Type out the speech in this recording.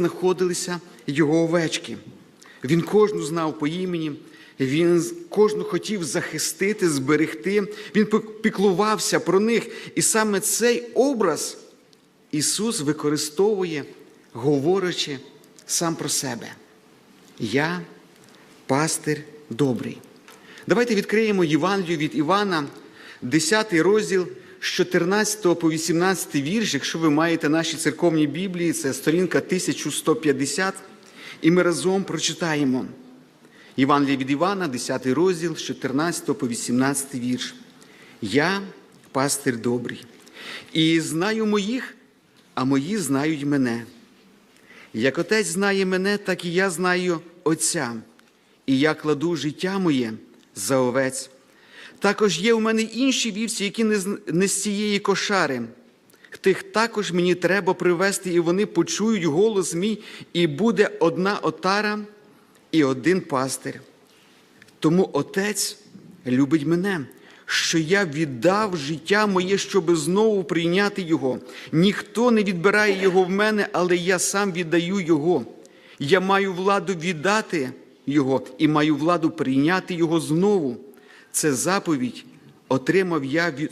знаходилися його овечки. Він кожну знав по імені, він кожну хотів захистити, зберегти. Він піклувався про них. І саме цей образ Ісус використовує, говорячи сам про себе. Я пастир добрий. Давайте відкриємо Євангелію від Івана, 10 розділ з 14 по 18 вірш, якщо ви маєте наші церковні Біблії, це сторінка 1150, і ми разом прочитаємо. Євангелія від Івана, 10 розділ з 14 по 18 вірш. Я пастир добрий, і знаю моїх, а мої знають мене. Як отець знає мене, так і я знаю Отця, і я кладу життя моє за овець. Також є у мене інші вівці, які не з, цієї кошари. Тих також мені треба привести, і вони почують голос мій, і буде одна отара і один пастир. Тому Отець любить мене, що я віддав життя моє, щоб знову прийняти Його. Ніхто не відбирає Його в мене, але я сам віддаю Його. Я маю владу віддати Його і маю владу прийняти Його знову. Це заповідь отримав я від